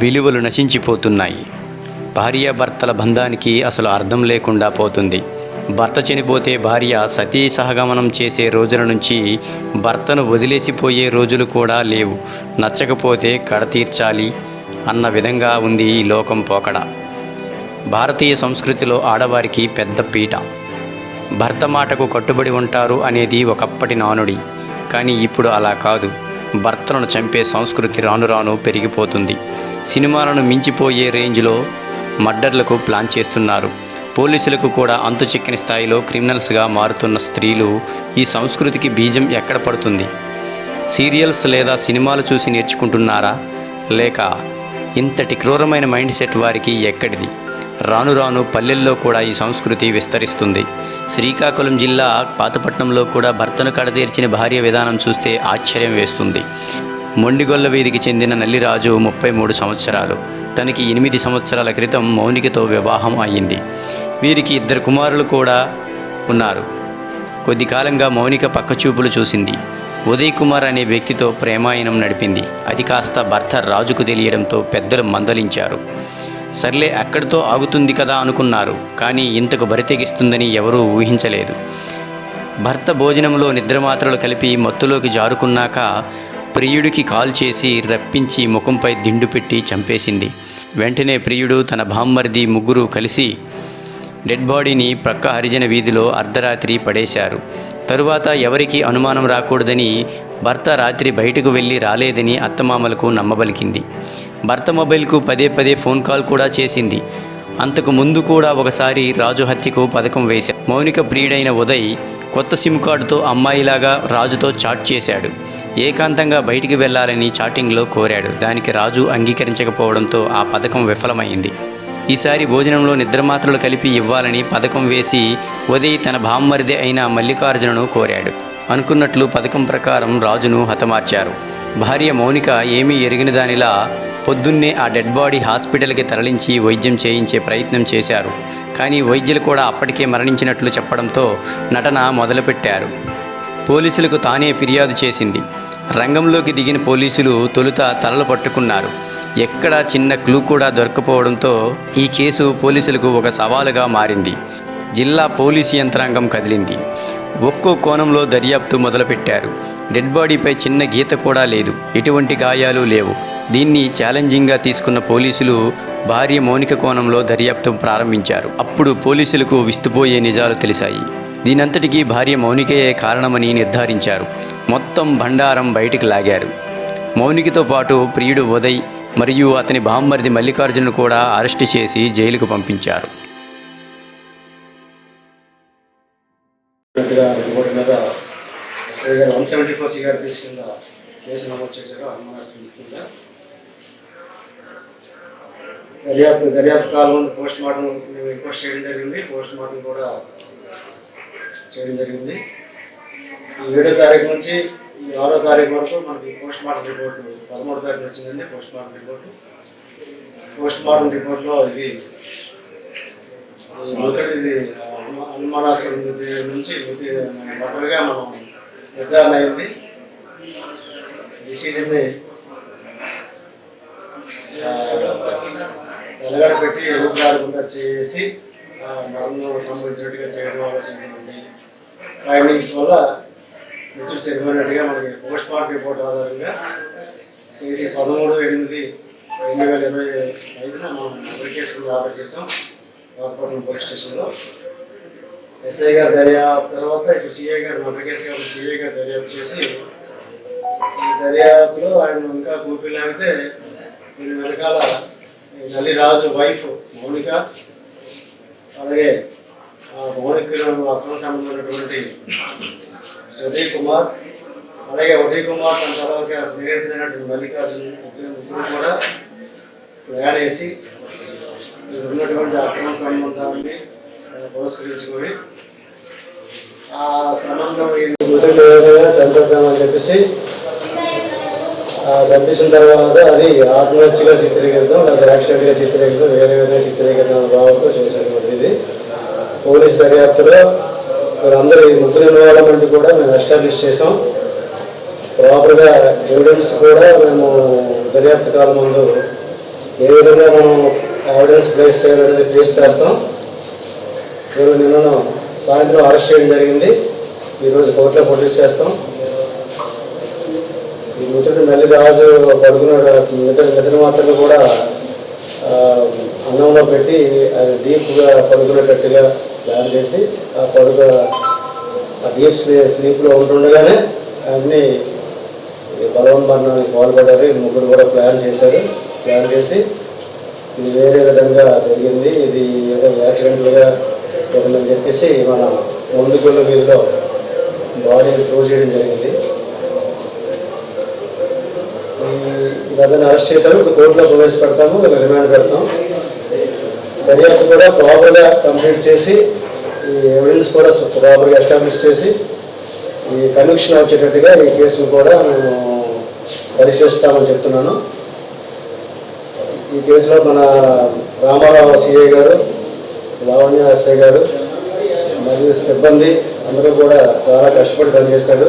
విలువలు నశించిపోతున్నాయి. భార్యాభర్తల బంధానికి అసలు అర్థం లేకుండా పోతుంది. భర్త చనిపోతే భార్య సతీ సహగమనం చేసే రోజుల నుంచి భర్తను వదిలేసిపోయే రోజులు కూడా లేవు. నచ్చకపోతే కడతీర్చాలి అన్న విధంగా ఉంది ఈ లోకం పోకడ. భారతీయ సంస్కృతిలో ఆడవారికి పెద్ద పీట. భర్త మాటకు కట్టుబడి ఉంటారు అనేది ఒకప్పటి నానుడి. కానీ ఇప్పుడు అలా కాదు. భర్తలను చంపే సంస్కృతి రాను రాను పెరిగిపోతుంది. సినిమాలను మించిపోయే రేంజ్లో మర్డర్లకు ప్లాన్ చేస్తున్నారు. పోలీసులకు కూడా అంతు చిక్కని స్థాయిలో క్రిమినల్స్గా మారుతున్న స్త్రీలు ఈ సంస్కృతికి బీజం ఎక్కడ పడుతుంది? సీరియల్స్ లేదా సినిమాలు చూసి నేర్చుకుంటున్నారా? లేక ఇంతటి క్రూరమైన మైండ్ సెట్ వారికి ఎక్కడిది? రాను రాను పల్లెల్లో కూడా ఈ సంస్కృతి విస్తరిస్తుంది. శ్రీకాకుళం జిల్లా పాతపట్నంలో కూడా భర్తను కడతీర్చిన భార్య విధానం చూస్తే ఆశ్చర్యం వేస్తుంది. మొండిగొల్ల వీధికి చెందిన నల్లిరాజు ముప్పై మూడు సంవత్సరాలు. తనకి ఎనిమిది సంవత్సరాల క్రితం మౌనికతో వివాహం అయ్యింది. వీరికి ఇద్దరు కుమారులు కూడా ఉన్నారు. కొద్ది కాలంగా మౌనిక పక్కచూపులు చూసింది. ఉదయ్ కుమార్ అనే వ్యక్తితో ప్రేమాయణం నడిపింది. అది కాస్త భర్త రాజుకు తెలియడంతో పెద్దలు మందలించారు. సర్లే అక్కడితో ఆగుతుంది కదా అనుకున్నారు. కానీ ఇంతకు బరితెగిస్తుందని ఎవరూ ఊహించలేదు. భర్త భోజనంలో నిద్రమాత్రలు కలిపి మత్తులోకి జారుకున్నాక ప్రియుడికి కాల్ చేసి రప్పించి ముఖంపై దిండు పెట్టి చంపేసింది. వెంటనే ప్రియుడు తన భామ్మరిది ముగ్గురు కలిసి డెడ్ బాడీని ప్రక్క హరిజన వీధిలో అర్ధరాత్రి పడేశారు. తరువాత ఎవరికీ అనుమానం రాకూడదని భర్త రాత్రి బయటకు వెళ్ళి రాలేదని అత్తమామలకు నమ్మబలికింది. భర్త మొబైల్కు పదే పదే ఫోన్ కాల్ కూడా చేసింది. అంతకు ముందు కూడా ఒకసారి రాజు హత్యకు పథకం వేశారు మౌనిక ప్రియుడైన ఉదయ్ కొత్త సిమ్ కార్డుతో అమ్మాయిలాగా రాజుతో చాట్ చేశాడు. ఏకాంతంగా బయటికి వెళ్ళాలని చాటింగ్లో కోరాడు. దానికి రాజు అంగీకరించకపోవడంతో ఆ పథకం విఫలమైంది. ఈసారి భోజనంలో నిద్రమాత్రలు కలిపి ఇవ్వాలని పథకం వేసి ఉదయ్ తన బామ్మరిది అయిన మల్లికార్జునను కోరాడు. అనుకున్నట్లు పథకం ప్రకారం రాజును హతమార్చారు. భార్య మౌనిక ఏమీ ఎరిగిన దానిలా పొద్దున్నే ఆ డెడ్ బాడీ హాస్పిటల్కి తరలించి వైద్యం చేయించే ప్రయత్నం చేశారు. కానీ వైద్యులు కూడా అప్పటికే మరణించినట్లు చెప్పడంతో నటన మొదలుపెట్టారు. పోలీసులకు తానే ఫిర్యాదు చేసింది. రంగంలోకి దిగిన పోలీసులు తొలుత తలలు పట్టుకున్నారు. ఎక్కడా చిన్న క్లూ కూడా దొరకపోవడంతో ఈ కేసు పోలీసులకు ఒక సవాలుగా మారింది. జిల్లా పోలీసు యంత్రాంగం కదిలింది. ఒక్కో కోణంలో దర్యాప్తు మొదలుపెట్టారు. డెడ్ బాడీపై చిన్న గీత కూడా లేదు. ఎటువంటి గాయాలు లేవు. దీన్ని ఛాలెంజింగ్గా తీసుకున్న పోలీసులు భార్య మౌనిక కోణంలో దర్యాప్తు ప్రారంభించారు. అప్పుడు పోలీసులకు విస్తుపోయే నిజాలు తెలిసాయి. దీనంతటికీ భార్య మౌనికయే కారణమని నిర్ధారించారు. మొత్తం భండారం బయటికి లాగారు. మౌనికితో పాటు ప్రియుడు ఉదయ్ మరియు అతని బామ్మర్ది మల్లికార్జును కూడా అరెస్టు చేసి జైలుకు పంపించారు. దర్యాప్తు దర్యాప్తు కాలం పోస్ట్ మార్టం మేము రిక్వెస్ట్ చేయడం జరిగింది. పోస్ట్ మార్టం కూడా చేయడం జరిగింది. ఏడో తారీఖు నుంచి ఈ ఆరో తారీఖు వరకు మనకి పోస్ట్ మార్టం రిపోర్ట్ పదమూడో తారీఖు వచ్చిందండి post mortem report. Post mortem రిపోర్ట్లో ఇది మొదటిది అనుమా- అనుమానాస్పద నుంచి మృతి మొదటిగా మనం నిర్ధారణ అయింది. డిసిజన్ని వెలగడ పెట్టి ఊపిరాడకుండా చేసి మరణం సంబంధించినట్టుగా చేయడం ఆలోచించండి ఫైండింగ్స్ వల్ల మృతులు చనిపోయినట్టుగా మనకి పోస్ట్ మార్క్ రిపోర్ట్ ఆధారంగా. ఇది పదమూడు ఎనిమిది రెండు వేల ఇరవై ఐదున మనం అప్లికేషన్ ఆర్డర్ చేసాం నాగపట్నం పోలీస్ స్టేషన్లో. ఎస్ఐ గారు దర్యాప్తు తర్వాత ఇప్పుడు సిఐ గారు అప్లికేషన్ గారు సిఐ గారు దర్యాప్తు చేసి దర్యాప్తులో ఆయన ఇంకా గూపి లాగితే దీని వెనకాల నల్లిరాజు వైఫ్ మౌనిక అలాగే ఆ మౌనిక అక్రమ సంబంధమైనటువంటి ఉదయ్ కుమార్ అలాగే ఉదయ్ కుమార్ తన తర్వాత స్నేహితుడైనటువంటి మల్లికార్జున ముగ్గురు కూడా ప్లాన్ వేసి ఉన్నటువంటి అక్రమ సంబంధాన్ని పురస్కరించుకొని ఆ సంబంధం ఈ మృతులు ఏదైనా చంపేద్దామని చెప్పేసి చంపించిన తర్వాత అది ఆత్మహత్యగా చిత్రీకరించడం లేదా యాక్సిడెంట్గా చిత్రీకరించడం వేరే వేరే చిత్రీకరణ భావంతో చేసినటువంటి ఇది పోలీస్ దర్యాప్తులో వీళ్ళందరూ ఈ ముగ్గురు ఇన్వాల్వ్మెంట్ కూడా మేము ఎస్టాబ్లిష్ చేసాం ప్రాపర్గా ఎవిడెన్స్ కూడా మేము దర్యాప్తు కాలం ముందు ఏ విధంగా మనం ఎవిడెన్స్ ప్లేస్ చేయాలనేది ప్లేస్ చేస్తాం. మీరు నిన్న సాయంత్రం అరెస్ట్ చేయడం జరిగింది. ఈరోజు కోర్టులో ప్రొడ్యూస్ చేస్తాం. ఈ మిత్రుడు నల్లి రాజు పడుకున్న నిద్ర నిద్ర మాత్రం కూడా అన్నంలో పెట్టి అది డీప్గా పడుకునేటట్టుగా ప్లాన్ చేసి ఆ పడుక ఆ డీప్ స్లీప్లో ఉంటుండగానే అన్ని బలవన్మరణానికి పాల్పడ్డారు ఈ ముగ్గురు కూడా ప్లాన్ చేశారు. ప్లాన్ చేసి ఇది వేరే విధంగా జరిగింది. ఇది ఏదో యాక్సిడెంట్లుగా జరిగిందని చెప్పేసి మన ముందుగుళ్ళ వీధిలో బాడీని ప్రూవ్ చేయడం జరిగింది. ఈ- ఇదంతా అరెస్ట్ చేశారు. ఇప్పుడు కోర్టులో ప్రవేశపెడతాము రిమాండ్ పెడతాం. దర్యాప్తు కూడా ప్రాపర్గా కంప్లీట్ చేసి ఈ ఎవిడెన్స్ కూడా ప్రాపర్గా ఎస్టాబ్లిష్ చేసి ఈ కన్విక్షన్ వచ్చేటట్టుగా ఈ కేసును కూడా మేము పరిశీలిస్తామని చెప్తున్నాను. ఈ కేసులో మన రామారావు సిఐ గారు లావణ్య ఎస్ఐ గారు మరియు సిబ్బంది అందరూ కూడా చాలా కష్టపడి పనిచేశారు.